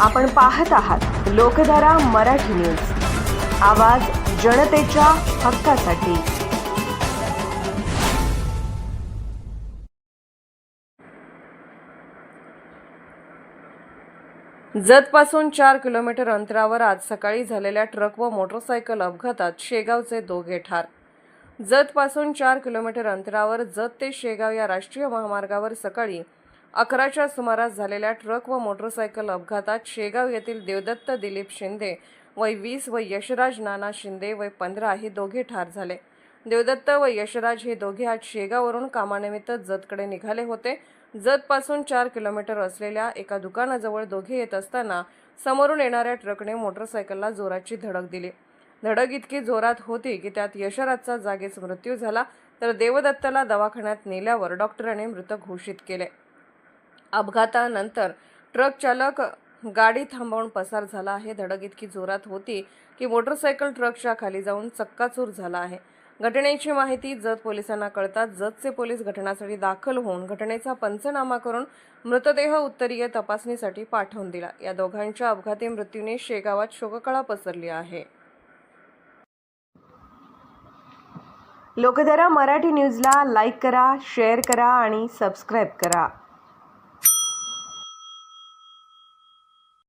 आपण पाहत आहात लोकधारा मराठी न्यूज. आवाज जनतेच्या हक्कासाठी. जतपासून चार किलोमीटर अंतरावर आज सकाळी झालेल्या ट्रक व मोटरसायकल अपघातात शेगावचे दोघे ठार. जतपासून चार किलोमीटर अंतरावर जत ते शेगाव या राष्ट्रीय महामार्गावर सकाळी अकराच्या सुमारास झालेल्या ट्रक व मोटरसायकल अपघातात शेगाव येथील देवदत्त दिलीप शिंदे वय वीस व यशराज नाना शिंदे वय पंधरा हे दोघे ठार झाले. देवदत्त व यशराज हे दोघे आज शेगाववरून कामानिमित्त जतकडे निघाले होते. जतपासून चार किलोमीटर असलेल्या एका दुकानाजवळ दोघे येत असताना समोरून येणाऱ्या ट्रकने मोटरसायकलला जोराची धडक दिली. धडक इतकी जोरात होती की त्यात यशराजचा जागीच मृत्यू झाला तर देवदत्तला दवाखान्यात नेल्यावर डॉक्टरांनी मृत घोषित केले. अपघातानंतर ट्रक चालक गाडी थांबवून पसार झाला आहे. धडक इतकी जोरात होती की मोटरसायकल ट्रकच्या खाली जाऊन चक्काचूर झाला आहे. घटनेची माहिती जत पोलिसांना कळताच जतचे पोलीस घटनास्थळी दाखल होऊन घटनेचा पंचनामा करून मृतदेह उत्तरीय तपासणीसाठी पाठवून दिला. या दोघांच्या अपघाती मृत्यूने शेगावात शोककळा पसरली आहे. लोकधारा मराठी न्यूजला लाईक करा शेअर करा आणि सबस्क्राईब करा.